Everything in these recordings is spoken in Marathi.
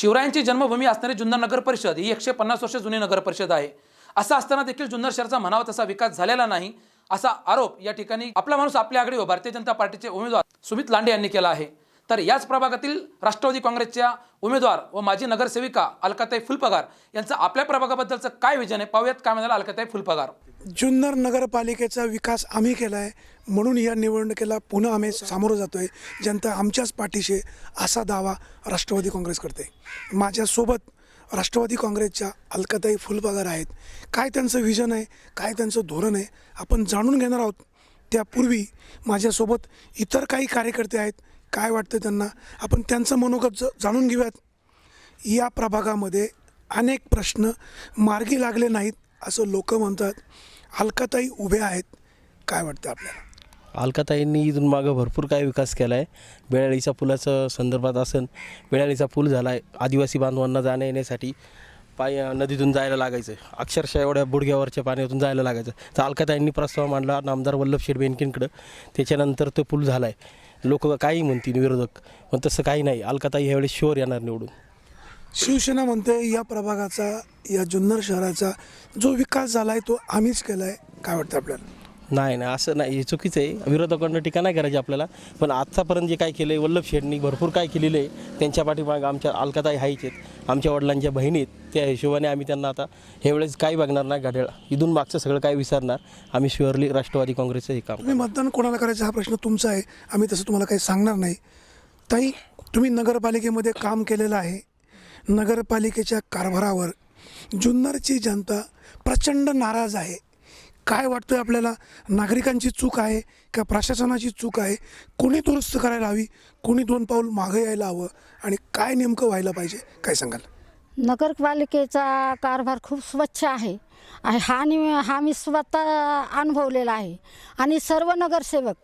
शिवरायांची जन्मभूमी असणारी जुन्नर नगर परिषद ही एकशे पन्नास वर्ष जुनी नगर परिषद आहे. असं असताना देखील जुन्नर शहराचा म्हणावा तसा विकास झालेला नाही असा आरोप या ठिकाणी आपला माणूस आपल्या आघाडीवर भारतीय जनता पार्टीचे उमेदवार सुमित लांडे यांनी केला आहे. तर याच प्रभागातील राष्ट्रवादी काँग्रेसच्या उमेदवार व माजी नगरसेविका अलकाताई फुलपगार यांचं आपल्या प्रभागाबद्दलचं काय विजन आहे? पाहूयात काय म्हणाला अलकाताई फुलपगार. जुन्नर नगरपालिकेचा विकास आम्ही केला आहे म्हणून या निवडणुकीला पुन्हा आम्ही सामोरं जातो आहे जनता आमच्याच पाठीशी असा दावा राष्ट्रवादी काँग्रेस करते. माझ्यासोबत राष्ट्रवादी काँग्रेसच्या अलकाताई फुलपगार आहेत. काय त्यांचं विजन आहे काय त्यांचं धोरण आहे आपण जाणून घेणार आहोत. त्यापूर्वी माझ्यासोबत इतर काही कार्यकर्ते आहेत काय वाटतं त्यांना? आपण त्यांचं मनोगत ज जाणून घेऊयात. या प्रभागामध्ये अनेक प्रश्न मार्गी लागले नाहीत असं लोक म्हणतात. अलकाताई उभ्या आहेत. काय वाटतं आपल्याला? अलकाताईंनी इथून मागं भरपूर काय विकास केला आहे बेळाळीच्या पुलाचं संदर्भात असेल बेळाळीचा पूल झाला आहे आदिवासी बांधवांना जाण्या येण्यासाठी पाय नदीतून जायला लागायचं अक्षरशः एवढ्या बुडग्यावरच्या पाण्यातून जायला लागायचं. तर अलकाताईंनी प्रस्ताव मांडला नामदार वल्लभ शेठ बेनकेंकडं. त्याच्यानंतर तो पूल झाला आहे लोक काही म्हणतील विरोधक. पण तसं काही नाही. अलकाताई ह्यावेळेस शुअर येणार निवडून. शिवसेना म्हणते या प्रभागाचा या जुन्नर शहराचा जो विकास झाला आहे तो आम्हीच केला आहे काय वाटतं आपल्याला? नाही नाही असं नाही हे चुकीचं आहे. विरोधकांना टीका नाही करायची आपल्याला. पण आत्तापर्यंत जे काय केलं आहे वल्लभ शेठनी भरपूर काय केलेलं आहे त्यांच्या पाठीमागं आमच्या अलकाताई हाईच आहेत. आमच्या वडिलांच्या बहिणी आहेत. त्या हिशोबाने आम्ही त्यांना आता ह्यावेळेस काही बघणार नाही घड्याळ. इथून मागचं सगळं काय विसरणार आम्ही शुअरली राष्ट्रवादी काँग्रेसचं हे काम तुम्ही मतदान कोणाला करायचं हा प्रश्न तुमचा आहे. आम्ही तसं तुम्हाला काही सांगणार नाही. ताई तुम्ही नगरपालिकेमध्ये काम केलेलं आहे. नगरपालिकेच्या कारभारावर जुन्नरची जनता प्रचंड नाराज आहे. काय वाटतं आपल्याला? नागरिकांची चूक आहे का प्रशासनाची चूक आहे? कोणी दुरुस्त करायला हवी? कोणी दोन पाऊल मागं यायला हवं? आणि काय नेमकं व्हायला पाहिजे? काय सांगाल? नगरपालिकेचा कारभार खूप स्वच्छ आहे. आणि हा नि हा मी स्वतः अनुभवलेला आहे. आणि सर्व नगरसेवक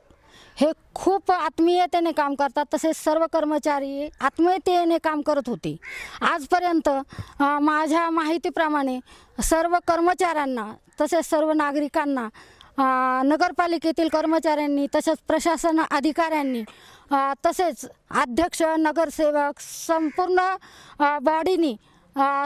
हे खूप आत्मीयतेने काम करतात. तसेच सर्व कर्मचारी आत्मीयतेने काम करत होते. आजपर्यंत माझ्या माहितीप्रमाणे सर्व कर्मचाऱ्यांना तसेच सर्व नागरिकांना नगरपालिकेतील कर्मचाऱ्यांनी तसेच प्रशासन अधिकाऱ्यांनी तसेच अध्यक्ष नगरसेवक संपूर्ण बॉडीनी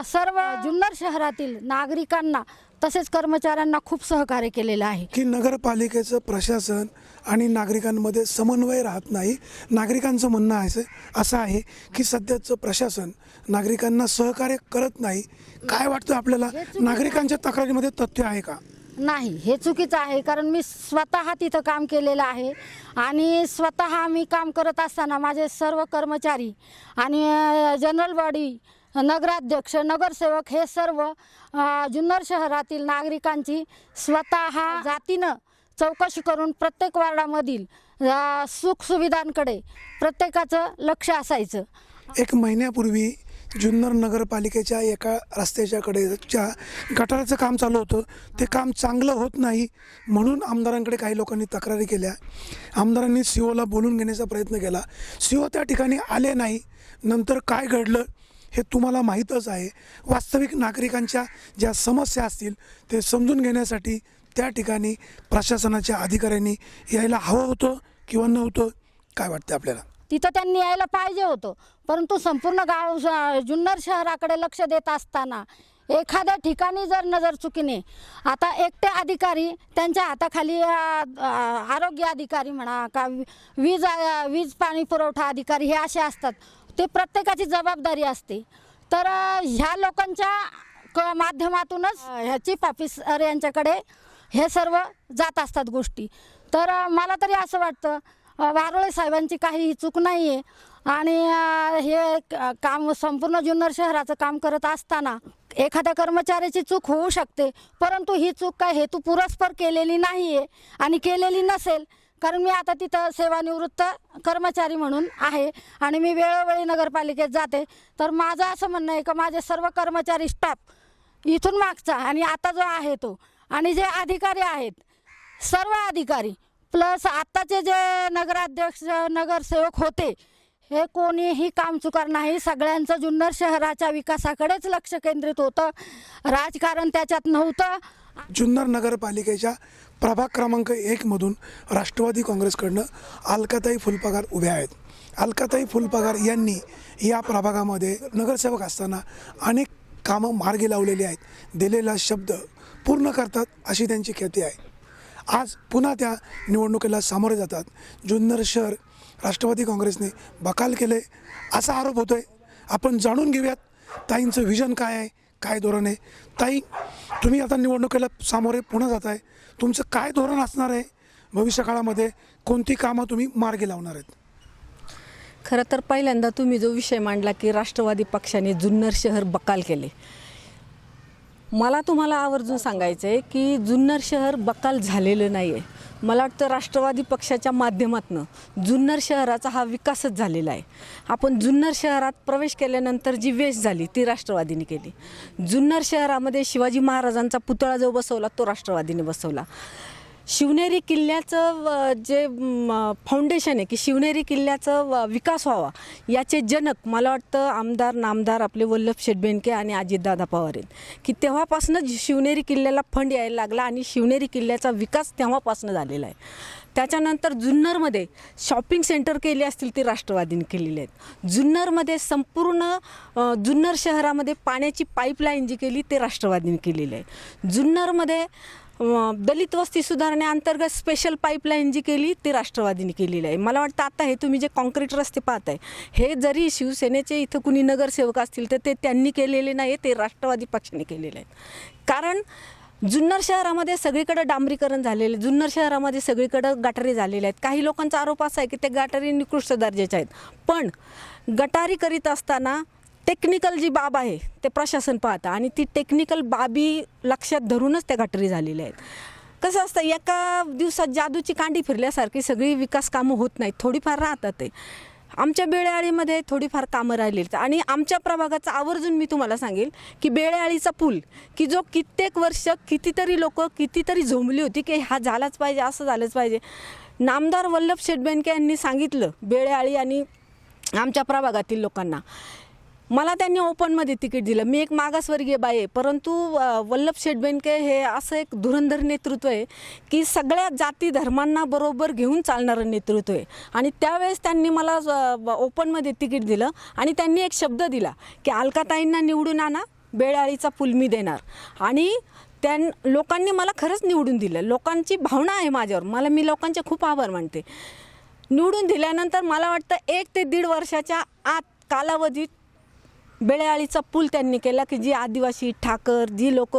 सर्व जुन्नर शहरातील नागरिकांना तसेच कर्मचाऱ्यांना खूप सहकार्य केलेलं आहे. की नगरपालिकेचं प्रशासन आणि नागरिकांमध्ये समन्वय राहत नाही. नागरिकांचं म्हणणं आहे असं आहे की सध्याचं प्रशासन नागरिकांना सहकार्य करत नाही. काय वाटतं आपल्याला? नागरिकांच्या तक्रारीमध्ये तथ्य आहे का? नाही हे चुकीचं आहे कारण मी स्वतः तिथं काम केलेलं आहे. आणि स्वतः मी काम करत असताना माझे सर्व कर्मचारी आणि जनरल बॉडी नगराध्यक्ष नगरसेवक हे सर्व जुन्नर शहरातील नागरिकांची स्वतः जातीनं चौकशी करून प्रत्येक वार्डामधील सुखसुविधांकडे प्रत्येकाचं लक्ष असायचं. एक महिन्यापूर्वी जुन्नर नगरपालिकेच्या एका रस्त्याच्याकडेच्या गटाराचं काम चालू होतं. ते काम चांगलं होत नाही म्हणून आमदारांकडे काही लोकांनी तक्रारी केल्या. आमदारांनी सीओला बोलून घेण्याचा प्रयत्न केला. सीओ त्या ठिकाणी आले नाही. नंतर काय घडलं? हे तुम्हाला माहीतच आहे. वास्तविक नागरिकांच्या ज्या समस्या असतील ते समजून घेण्यासाठी त्या ठिकाणी प्रशासनाच्या अधिकाऱ्यांनी यायला हवं होतं किंवा नव्हतं? काय वाटतं आपल्याला? तिथं त्यांनी यायला पाहिजे होतं. परंतु संपूर्ण गाव जुन्नर शहराकडे लक्ष देत असताना एखाद्या ठिकाणी जर नजर चुकीने आता एकटे अधिकारी त्यांच्या हाताखाली आरोग्य अधिकारी म्हणा का वीज वीज पाणी पुरवठा अधिकारी हे असे असतात. ते प्रत्येकाची जबाबदारी असते. तर ह्या लोकांच्या क माध्यमातूनच ह्याची ह्या ऑफिसर यांच्याकडे हे सर्व जात असतात गोष्टी. तर मला तरी असं वाटतं वारोळे साहेबांची काही चूक नाही आहे आणि हे काम संपूर्ण जुन्नर शहराचं काम करत असताना एखाद्या कर्मचाऱ्याची चूक होऊ शकते. परंतु ही चूक काय हेतू पुरस्पर केलेली नाही आहे आणि केलेली नसेल कारण मी आता तिथं सेवानिवृत्त कर्मचारी म्हणून आहे आणि मी वेळोवेळी नगरपालिकेत जाते. तर माझं असं म्हणणं आहे का माझे सर्व कर्मचारी स्टाफ इथून मागचा आणि आता जो आहे तो. आणि जे अधिकारी आहेत सर्व अधिकारी प्लस आत्ताचे जे नगराध्यक्ष नगरसेवक होते हे कोणीही काम चुकार नाही. सगळ्यांचं जुन्नर शहराच्या विकासाकडेच लक्ष केंद्रित होतं. राजकारण त्याच्यात नव्हतं. जुन्नर नगरपालिकेच्या प्रभाग क्रमांक एकमधून राष्ट्रवादी काँग्रेसकडनं अलकाताई फुलपगार उभ्या आहेत. अलकाताई फुलपगार यांनी या प्रभागामध्ये नगरसेवक असताना अनेक कामं मार्गी लावलेली आहेत. दिलेला शब्द पूर्ण करतात अशी त्यांची ख्याती आहे. आज पुन्हा त्या निवडणुकीला सामोरे जातात. जुन्नर शहर राष्ट्रवादी काँग्रेसने बकाल केले असा आरोप होतो आहे आपण जाणून घेऊयात ताईंचं विजन काय आहे काय धोरण आहे. ताई तुम्ही आता निवडणुकीला सामोरे पुन्हा जात आहे तुमचं काय धोरण असणार आहे? भविष्यकाळामध्ये कोणती कामं तुम्ही मार्गी लावणार आहेत? खरं तर पहिल्यांदा तुम्ही जो विषय मांडला की राष्ट्रवादी पक्षाने जुन्नर शहर बकाल केले. मला तुम्हाला आवर्जून सांगायचं आहे की जुन्नर शहर बकाल झालेलं नाही आहे मला वाटतं राष्ट्रवादी पक्षाच्या माध्यमातून जुन्नर शहराचा हा विकासच झालेला आहे. आपण जुन्नर शहरात प्रवेश केल्यानंतर जी वेश झाली ती राष्ट्रवादीने केली. जुन्नर शहरामध्ये शिवाजी महाराजांचा पुतळा जो बसवला तो राष्ट्रवादीने बसवला. शिवनेरी किल्ल्याचं जे फाउंडेशन आहे की शिवनेरी किल्ल्याचं विकास व्हावा याचे जनक मला वाटतं आमदार नामदार आपले वल्लभ शेटबेनके आणि अजितदादा पवार आहेत. की तेव्हापासूनच शिवनेरी किल्ल्याला फंड यायला लागला आणि शिवनेरी किल्ल्याचा विकास तेव्हापासून झालेला आहे. त्याच्यानंतर जुन्नरमध्ये शॉपिंग सेंटर केले असतील ते राष्ट्रवादीने केलेले आहेत. जुन्नरमध्ये संपूर्ण जुन्नर शहरामध्ये पाण्याची पाईपलाईन जी केली ते राष्ट्रवादीने केलेली आहे. जुन्नरमध्ये दलित वस्ती सुधारण्याअंतर्गत स्पेशल पाईपलाईन जी केली ती राष्ट्रवादीने केलेली आहे. मला वाटतं आता हे तुम्ही जे कॉन्क्रीट रस्ते पाहताय हे जरी शिवसेनेचे इथं कुणी नगरसेवक असतील तर ते त्यांनी केलेले नाही ते राष्ट्रवादी पक्षाने केलेले आहेत. कारण जुन्नर शहरामध्ये सगळीकडे डांबरीकरण झालेले जुन्नर शहरामध्ये सगळीकडं गटारी झालेले आहेत. काही लोकांचा आरोप असा आहे की ते गटारी निकृष्ट दर्जाचे आहेत. पण गटारी करीत असताना टेक्निकल जी बाब आहे ते प्रशासन पाहतं. आणि ती टेक्निकल बाबी लक्षात धरूनच त्या गटारी झालेल्या आहेत. कसं असतं एका दिवसात जादूची कांडी फिरल्यासारखी सगळी विकास कामं होत नाहीत. थोडीफार राहतात ते. आमच्या बेळेआळीमध्ये थोडीफार कामं राहिली आहेत. आणि आमच्या प्रभागाचा आवर्जून मी तुम्हाला सांगेल की बेळेआळीचा पूल की जो कित्येक वर्ष कितीतरी लोक कितीतरी झोंबली होती की हा झालाच पाहिजे असं झालंच पाहिजे. नामदार वल्लभ शेटबेनके यांनी सांगितलं बेळेआळी आणि आमच्या प्रभागातील लोकांना मला त्यांनी ओपनमध्ये तिकीट दिलं. मी एक मागासवर्गीय बाई आहे. परंतु वल्लभ शेटबेनके हे असं एक धुरंधर नेतृत्व आहे की सगळ्या जाती धर्मांना बरोबर घेऊन चालणारं नेतृत्व आहे. आणि त्यावेळेस त्यांनी मला ओपनमध्ये तिकीट दिलं आणि त्यांनी एक शब्द दिला की अलकाताईंना निवडून आणा बेळाळीचा पूल मी देणार. आणि त्यां लोकांनी मला खरंच निवडून दिलं. लोकांची भावना आहे माझ्यावर. मला मी लोकांचे खूप आभार मानते. निवडून दिल्यानंतर मला वाटतं एक ते दीड वर्षाच्या आत कालावधीत बेळेआळीचा पूल त्यांनी केला की जी आदिवासी ठाकर जी लोक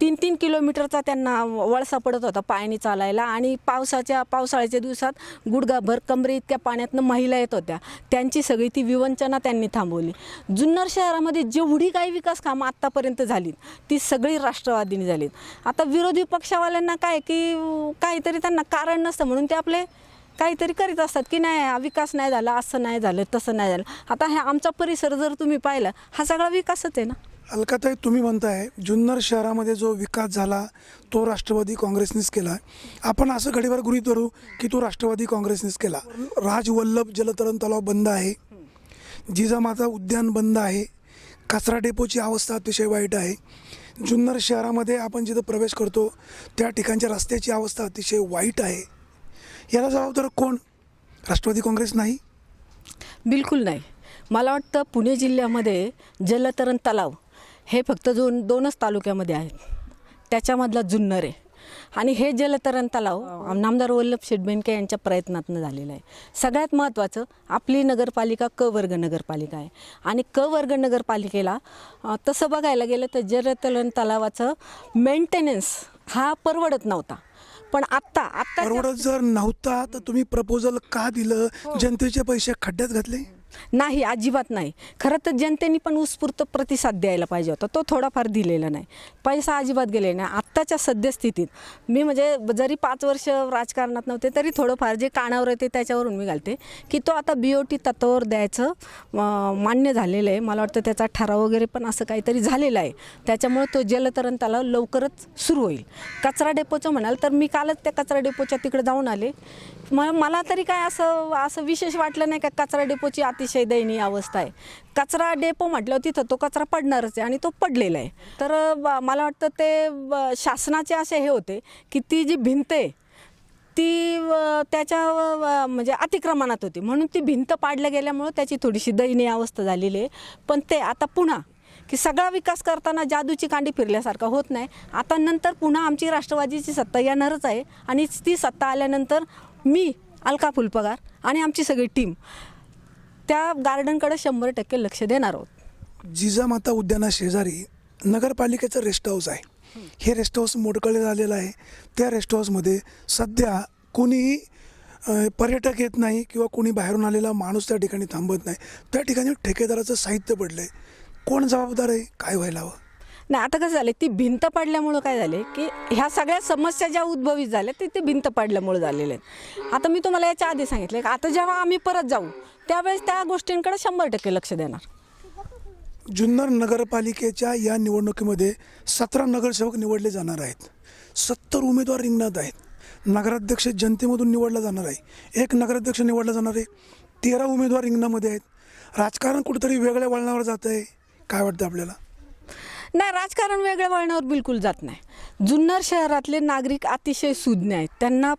तीन तीन किलोमीटरचा त्यांना वळसा पडत होता पायाने चालायला आणि पावसाच्या पावसाळ्याच्या दिवसात गुडघाभर कमरे इतक्या पाण्यातनं महिला येत होत्या. त्यांची सगळी ती विवंचना त्यांनी थांबवली. जुन्नर शहरामध्ये जेवढी काही विकास कामं आत्तापर्यंत झालीत ती सगळी राष्ट्रवादीने झालीत. आता विरोधी पक्षावाल्यांना काय की काहीतरी त्यांना कारण नसतं म्हणून ते आपले काहीतरी करीत असतात की नाही विकास नाही झाला असं नाही झालं तसं नाही झालं. आता हे आमचा परिसर जर तुम्ही पाहिला हा सगळा विकासच आहे ना. अलकाताई तुम्ही म्हणताय जुन्नर शहरामध्ये जो विकास झाला तो राष्ट्रवादी काँग्रेसनेच केला. आपण असं घडीवर गृहीत धरू की तो राष्ट्रवादी काँग्रेसनेच केला. राजवल्लभ जलतरण तलाव बंद आहे. जिजामाता उद्यान बंद आहे. कचरा डेपोची अवस्था अतिशय वाईट आहे. जुन्नर शहरामध्ये आपण जिथं प्रवेश करतो त्या ठिकाणच्या रस्त्याची अवस्था अतिशय वाईट आहे. याला जबाबदार कोण? राष्ट्रवादी काँग्रेस नाही? बिलकुल नाही. मला वाटतं पुणे जिल्ह्यामध्ये जलतरण तलाव हे फक्त दोन दोनच तालुक्यामध्ये आहेत. त्याच्यामधला जुन्नर आहे. आणि हे जलतरण तलाव नामदार वल्लभ शेटबेनके यांच्या प्रयत्नातनं झालेलं आहे. सगळ्यात महत्त्वाचं आपली नगरपालिका क वर्ग नगरपालिका आहे. आणि क वर्ग नगरपालिकेला तसं बघायला गेलं तर जलतरण तलावाचं मेंटेनन्स हा परवडत नव्हता. पण आत्ता आत्ता परवडत जर नव्हता तर तुम्ही प्रपोजल का दिलं? जनतेचे पैसे खड्ड्यात घातले? नाही अजिबात नाही. खरं तर जनतेने पण उत्स्फूर्त प्रतिसाद द्यायला पाहिजे होता. तो थोडाफार दिलेला नाही. पैसा अजिबात गेले नाही. आत्ताच्या सद्यस्थितीत मी म्हणजे जरी पाच वर्ष राजकारणात नव्हते तरी थोडंफार जे कानावर येते त्याच्यावरून मी घालते की तो आता बी ओ टी तत्वावर द्यायचं मान्य झालेलं आहे. मला वाटतं त्याचा ठराव वगैरे पण असं काहीतरी झालेलं आहे. त्याच्यामुळे तो जलतरण तलाव लवकरच सुरू होईल. कचरा डेपोचं म्हणाल तर मी कालच त्या कचरा डेपोच्या तिकडे जाऊन आले. मग मला तरी काय असं असं विशेष वाटलं नाही का कचरा डेपोची आता अतिशय दयनीय अवस्था आहे. कचरा डेपो म्हटलं तिथं तो कचरा पडणारच आहे आणि तो पडलेला आहे. तर मला वाटतं ते शासनाचे असे हे होते की ती जी भिंत आहे ती त्याच्या म्हणजे अतिक्रमणात होती. म्हणून ती भिंत पाडल्या गेल्यामुळं त्याची थोडीशी दयनीय अवस्था झालेली आहे. पण ते आता पुन्हा की सगळा विकास करताना जादूची कांडी फिरल्यासारखा होत नाही. आता नंतर पुन्हा आमची राष्ट्रवादीची सत्ता येणारच आहे आणि ती सत्ता आल्यानंतर मी अलका फुलपगार आणि आमची सगळी टीम त्या गार्डनकडे शंभर टक्के लक्ष देणार आहोत. जिजामाता उद्याना शेजारी नगरपालिकेचं रेस्ट हाऊस आहे. हे रेस्ट हाऊस मोडकळे झालेलं आहे. त्या रेस्ट हाऊसमध्ये सध्या कोणीही पर्यटक येत नाही किंवा कोणी बाहेरून आलेला माणूस त्या ठिकाणी थांबत नाही. त्या ठिकाणी ठेकेदाराचं साहित्य पडलं आहे कोण जबाबदार आहे? काय व्हायला हवं? नाही आता कसं झालं ती भिंत पडल्यामुळं काय झाले की ह्या सगळ्या समस्या ज्या उद्भवित झाल्या ते ते भिंत पडल्यामुळे झालेल्या आहेत. आता मी तुम्हाला याच्या आधी सांगितलं की आता जेव्हा आम्ही परत जाऊ त्यावेळेस त्या गोष्टींकडे शंभर टक्के लक्ष देणार. जुन्नर नगरपालिकेच्या या निवडणुकीमध्ये सतरा नगरसेवक निवडले जाणार आहेत. सत्तर उमेदवार रिंगणात आहेत. नगराध्यक्ष जनतेमधून निवडला जाणार आहे. एक नगराध्यक्ष निवडला जाणार आहे. तेरा उमेदवार रिंगणामध्ये आहेत. राजकारण कुठेतरी वेगळ्या वळणावर जात आहे. काय वाटतं आपल्याला? नाही राजकारण वेगळ्या वळणावर बिलकुल जात नाही. जुन्नर शहरातले नागरिक अतिशय सुज्ञ आहेत. त्यांना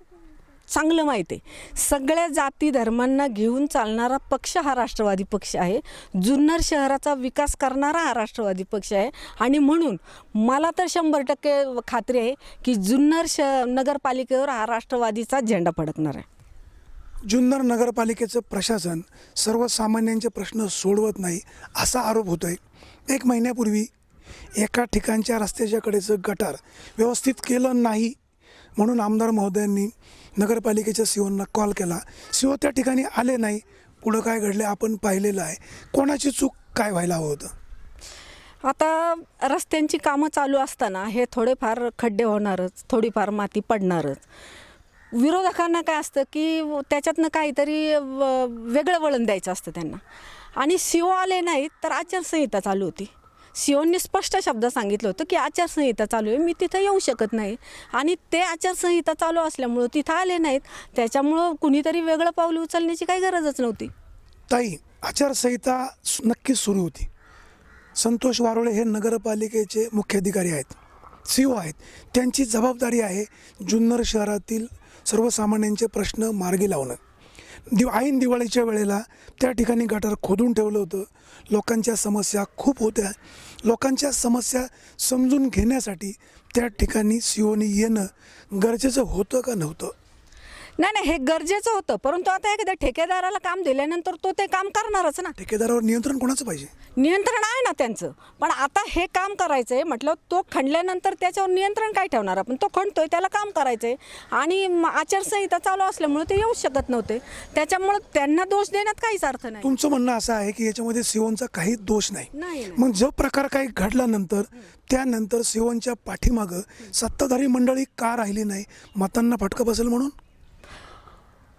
चांगलं माहीत आहे. सगळ्या जाती धर्मांना घेऊन चालणारा पक्ष हा राष्ट्रवादी पक्ष आहे. जुन्नर शहराचा विकास करणारा हा राष्ट्रवादी पक्ष आहे. आणि म्हणून मला तर शंभर टक्के खात्री आहे की जुन्नर श नगरपालिकेवर हा राष्ट्रवादीचा झेंडा फडकणार आहे. जुन्नर नगरपालिकेचं प्रशासन सर्वसामान्यांचे प्रश्न सोडवत नाही असा आरोप होतो आहे एक महिन्यापूर्वी एका ठिकाणच्या रस्त्याच्याकडेचं गटार व्यवस्थित केलं नाही म्हणून आमदार महोदयांनी नगरपालिकेच्या सीओंना कॉल केला. सीओ त्या ठिकाणी आले नाही. पुढं काय घडले आपण पाहिलेलं आहे. कोणाची चूक काय व्हायला हवं होतं? आता रस्त्यांची कामं चालू असताना हे थोडेफार खड्डे होणारच थोडीफार माती पडणारच. विरोधकांना काय असतं की त्याच्यातनं काहीतरी व- वेगळं वळण द्यायचं असतं त्यांना. आणि सीओ आले नाहीत तर आचारसंहिता चालू होती. सीओनी स्पष्ट शब्द सांगितलं होतं की आचारसंहिता चालू आहे मी तिथं येऊ शकत नाही. आणि ते आचारसंहिता चालू असल्यामुळं तिथं आले नाहीत. त्याच्यामुळं कुणीतरी वेगळं पाऊल उचलण्याची काही गरजच नव्हती. ताई आचारसंहिता नक्कीच सुरू होती. संतोष वारोळे हे नगरपालिकेचे मुख्याधिकारी आहेत. सी ओ आहेत. त्यांची जबाबदारी आहे जुन्नर शहरातील सर्वसामान्यांचे प्रश्न मार्गी लावणं. दिव ऐन दिवाळीच्या वेळेला त्या ठिकाणी गटार खोदून ठेवलं होतं. लोकांच्या समस्या खूप होत्या. लोकांच्या समस्या समजून घेण्यासाठी त्या ठिकाणी सिओनी येणं गरजेचं होतं का नव्हतं? नाही नाही हे गरजेचं होतं. परंतु आता एखाद्या ठेकेदाराला काम दिल्यानंतर तो ते काम करणारच ना. ठेकेदारावर नियंत्रण कोणाचं पाहिजे? नियंत्रण आहे ना त्यांचं. पण आता हे काम करायचं आहे म्हटलं तो खणल्यानंतर त्याच्यावर नियंत्रण काय ठेवणार आपण? तो खणतोय त्याला काम करायचं आहे आणि म- आचारसंहिता चालू असल्यामुळे ते येऊच शकत नव्हते. त्याच्यामुळं त्यांना दोष देण्यात काहीच अर्थ नाही. तुमचं म्हणणं असं आहे की याच्यामध्ये सिओनचा काही दोष नाही. मग जो प्रकार काही घडल्यानंतर त्यानंतर सिओनच्या पाठीमागं सत्ताधारी मंडळी का राहिली नाही? मतांना फटका बसेल म्हणून?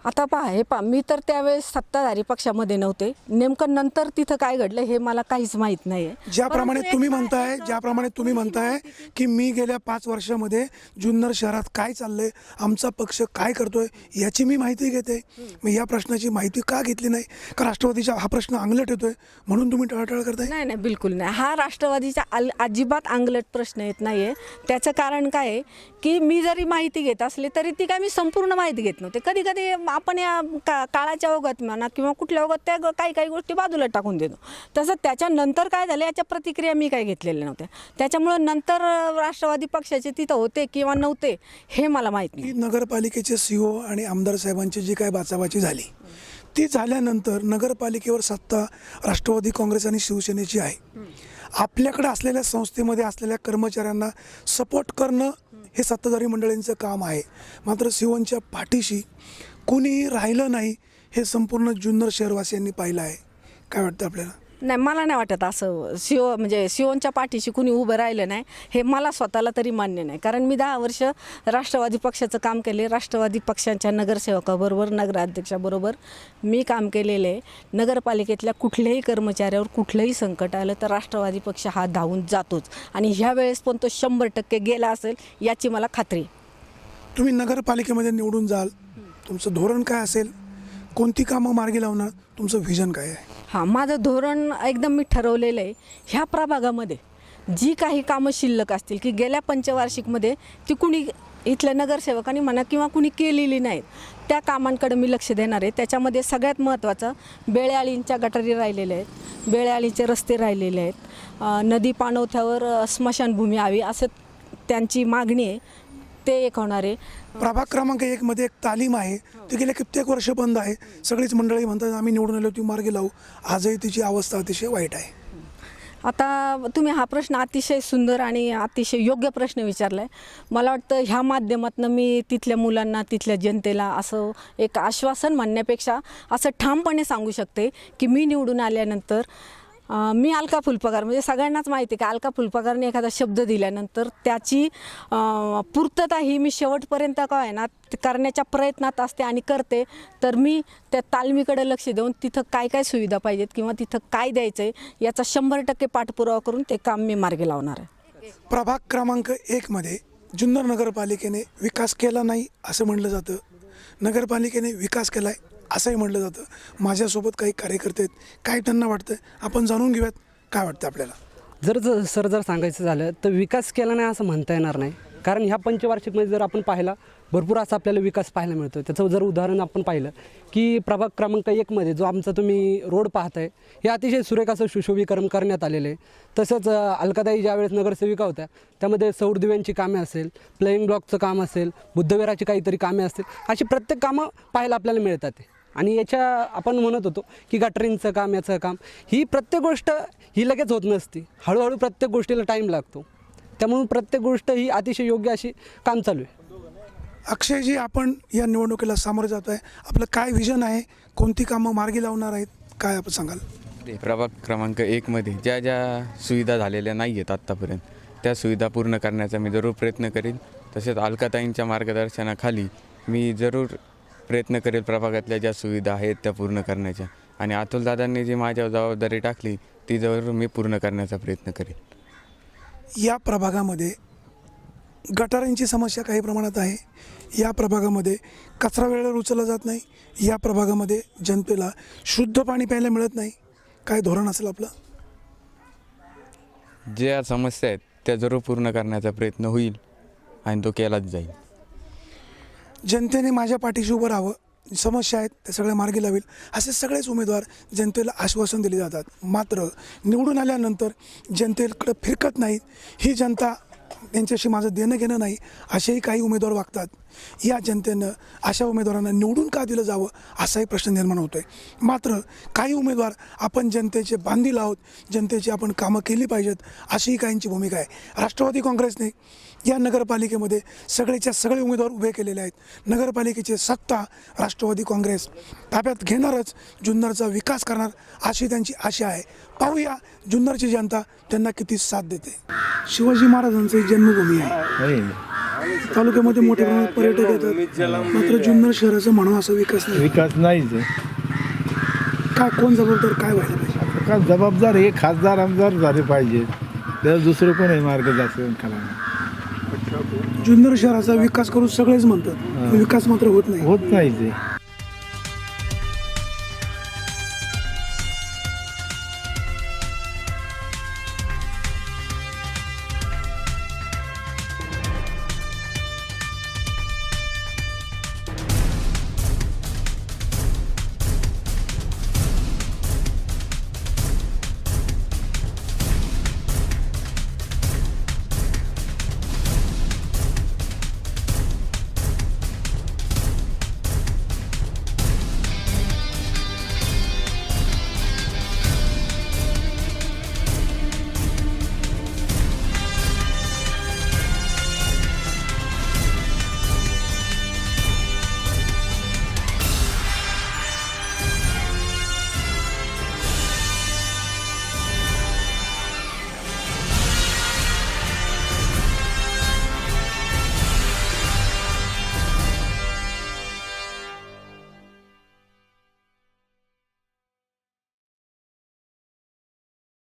आता पहा हे पहा मी तर त्यावेळेस सत्ताधारी पक्षामध्ये नव्हते. नेमकं नंतर तिथं काय घडलं हे मला काहीच माहीत नाही आहे ज्याप्रमाणे तुम्ही म्हणताय ज्याप्रमाणे तुम्ही म्हणताय की मी गेल्या पाच वर्षामध्ये जुन्नर शहरात काय चाललंय आमचा पक्ष काय करतोय याची मी माहिती घेते. मग या प्रश्नाची माहिती का घेतली नाही? का राष्ट्रवादीचा हा प्रश्न अंगलट येतोय? म्हणून तुम्ही टाळाटाळ करताय? नाही नाही बिलकुल नाही. हा राष्ट्रवादीचा अजिबात अंगलट प्रश्न येत नाही आहे त्याचं कारण काय आहे की मी जरी माहिती घेत असले तरी ती काय मी संपूर्ण माहिती घेत नव्हते. कधी कधी आपण या का काळाच्या ओघात म्हणा किंवा कुठल्या ओघात त्या ग- काही काही गोष्टी बाजूला टाकून देतो. तसं त्याच्यानंतर काय झालं याच्या प्रतिक्रिया मी काय घेतलेल्या नव्हत्या. त्याच्यामुळं नंतर राष्ट्रवादी पक्षाचे तिथं होते किंवा नव्हते हे मला माहीत नाही. नगरपालिकेचे सीओ आणि आमदार साहेबांची जी काय बाचाबाची झाली ती झाल्यानंतर नगरपालिकेवर सत्ता राष्ट्रवादी काँग्रेस आणि शिवसेनेची आहे. आपल्याकडे असलेल्या संस्थेमध्ये असलेल्या कर्मचाऱ्यांना सपोर्ट करणं हे सत्ताधारी मंडळींचं काम आहे. मात्र सिवनच्या पाठीशी कुणीही राहिलं नाही हे संपूर्ण जुन्नर शहरवासियांनी पाहिलं आहे. काय वाटतं आपल्याला? नाही मला नाही वाटत असं. शिव म्हणजे शिवनच्या पाठीशी कुणी उभं राहिलं नाही हे मला स्वतःला तरी मान्य नाही. कारण मी दहा वर्ष राष्ट्रवादी पक्षाचं काम केले. राष्ट्रवादी पक्षांच्या नगरसेवकाबरोबर नगराध्यक्षाबरोबर मी काम केलेलं. आहे नगरपालिकेतल्या कुठल्याही कर्मचाऱ्यावर कुठलंही संकट आलं तर राष्ट्रवादी पक्ष हा धावून जातोच. आणि ह्या वेळेस पण तो शंभर टक्के गेला असेल याची मला खात्री. आहे तुम्ही नगरपालिकेमध्ये निवडून जाल. तुमचं धोरण काय असेल? कोणती कामं मार्गी लावणार? तुमचं व्हिजन काय आहे? हां माझं धोरण एकदम मी ठरवलेलं आहे. ह्या प्रभागामध्ये जी काही कामं शिल्लक असतील की गेल्या पंचवार्षिकमध्ये ती कुणी इथल्या नगरसेवकांनी म्हणा किंवा कुणी केलेली नाहीत त्या कामांकडे मी लक्ष देणार आहे. त्याच्यामध्ये सगळ्यात महत्त्वाचं बेळ्याळींच्या गटारी राहिलेल्या आहेत बेळ्याळीचे रस्ते राहिलेले आहेत नदी पाणवठ्यावर स्मशानभूमी हवी असं त्यांची मागणी आहे. ते एक होणार आहे. प्रभाग क्रमांक एक मध्ये एक तालीम आहे. ती गेल्या कित्येक वर्ष बंद आहे. सगळीच मंडळी म्हणतात आम्ही निवडून आलो ती मार्गी लावू. आजही तिची अवस्था अतिशय वाईट आहे. आता तुम्ही हा प्रश्न अतिशय सुंदर आणि अतिशय योग्य प्रश्न विचारला आहे मला वाटतं ह्या माध्यमातून मी तिथल्या मुलांना तिथल्या जनतेला असं एक आश्वासन म्हणण्यापेक्षा असं ठामपणे सांगू शकते की मी निवडून आल्यानंतर मी अलका फुलपगार म्हणजे सगळ्यांनाच माहिती आहे की अलका फुलपगारने एखादा शब्द दिल्यानंतर त्याची पूर्तता ही मी शेवटपर्यंत काय आहे ना ते करण्याच्या प्रयत्नात असते आणि करते. तर मी त्या तालमीकडे लक्ष देऊन तिथं काय काय सुविधा पाहिजेत किंवा तिथं काय द्यायचं आहे याचा शंभर टक्के पाठपुरावा करून ते काम मी मार्गी लावणार आहे. प्रभाग क्रमांक एकमध्ये जुन्नर नगरपालिकेने विकास केला नाही असं म्हटलं जातं. नगरपालिकेने विकास केला आहे असंही म्हटलं जातं. माझ्यासोबत काही कार्यकर्ते आहेत. काय त्यांना वाटतं आपण जाणून घेऊयात. काय वाटतं आपल्याला? जर जर सर जर सांगायचं झालं तर विकास केला नाही असं म्हणता येणार नाही. कारण ह्या पंचवार्षिकमध्ये जर आपण पाहिला भरपूर असा आपल्याला विकास पाहायला मिळतो त्याचं जर उदाहरण आपण पाहिलं की प्रभाग क्रमांक एकमध्ये जो आमचा तुम्ही रोड पाहताय हे अतिशय सुरेख असं सुशोभीकरण करण्यात आलेलं आहे. तसंच अलकादाई ज्यावेळेस नगरसेविका होत्या त्यामध्ये सौर दिव्यांची कामे असेल प्लेईंग ब्लॉकचं काम असेल बुद्धविराची काहीतरी कामे असतील अशी प्रत्येक कामं पाहायला आपल्याला मिळतात. आणि याच्या आपण म्हणत होतो की गटरिंगचं काम याचं काम. ही प्रत्येक गोष्ट ही लगेच होत नसती. हळूहळू प्रत्येक गोष्टीला टाईम लागतो. त्यामुळे प्रत्येक गोष्ट ही अतिशय योग्य अशी काम चालू आहे. अक्षयजी आपण या निवडणुकीला सामोरं जात आहे आपलं काय विजन आहे? कोणती कामं मार्गी लावणार आहेत? काय आपण सांगाल? प्रभाग क्रमांक एकमध्ये ज्या ज्या सुविधा झालेल्या नाही आहेत आत्तापर्यंत त्या सुविधा पूर्ण करण्याचा मी जरूर प्रयत्न करेन. तसेच अलकाताईंच्या मार्गदर्शनाखाली मी जरूर प्रयत्न करेल प्रभागातल्या ज्या सुविधा आहेत त्या पूर्ण करण्याच्या. आणि अतुलदादांनी जी माझ्यावर जबाबदारी टाकली ती जरूर मी पूर्ण करण्याचा प्रयत्न करेन या प्रभागामध्ये गटारांची समस्या काही प्रमाणात आहे. या प्रभागामध्ये कचरा वेळेवर उचलला जात नाही. या प्रभागामध्ये जनतेला शुद्ध पाणी प्यायला मिळत नाही. काय धोरण असेल आपलं? ज्या समस्या आहेत त्या जरूर पूर्ण करण्याचा प्रयत्न होईल आणि तो केलाच जाईल. जनतेने माझ्या पाठीशी उभं राहावं. समस्या आहेत त्या सगळ्या मार्गी लावेल. असे सगळेच उमेदवार जनतेला आश्वासन दिले जातात. मात्र निवडून आल्यानंतर जनतेकडं फिरकत नाहीत. ही जनता त्यांच्याशी माझं देणं घेणं नाही असेही काही उमेदवार वागतात. या जनतेनं अशा उमेदवारांना निवडून का दिलं जावं असाही प्रश्न निर्माण होतो आहे मात्र काही उमेदवार आपण जनतेचे बांधील आहोत जनतेची आपण कामं केली पाहिजेत अशीही काहींची भूमिका आहे. राष्ट्रवादी काँग्रेसने या नगरपालिकेमध्ये सगळेच्या सगळे उमेदवार उभे केलेले आहेत. नगरपालिकेची सत्ता राष्ट्रवादी काँग्रेस ताब्यात घेणारच जुन्नरचा विकास करणार अशी त्यांची आशा आहे. पाहूया जुन्नरची जनता त्यांना किती साथ देते. शिवाजी महाराजांची जन्मभूमी आहे. तालुक्यामध्ये मोठ्या प्रमाणात पर्यटक येतात. मात्र जुन्नर शहराचा म्हणून असा विकास नाही. विकास नाहीच आहे काय कोण जबाबदार काय व्हायला पाहिजे? का जबाबदार हे खासदार आमदार झाले पाहिजे. त्याला दुसरं कोण आहे मार्गदर्शन करायला? जुन्नर शहराचा विकास करू सगळेच म्हणतात. विकास मात्र होत नाही. होत नाही ते.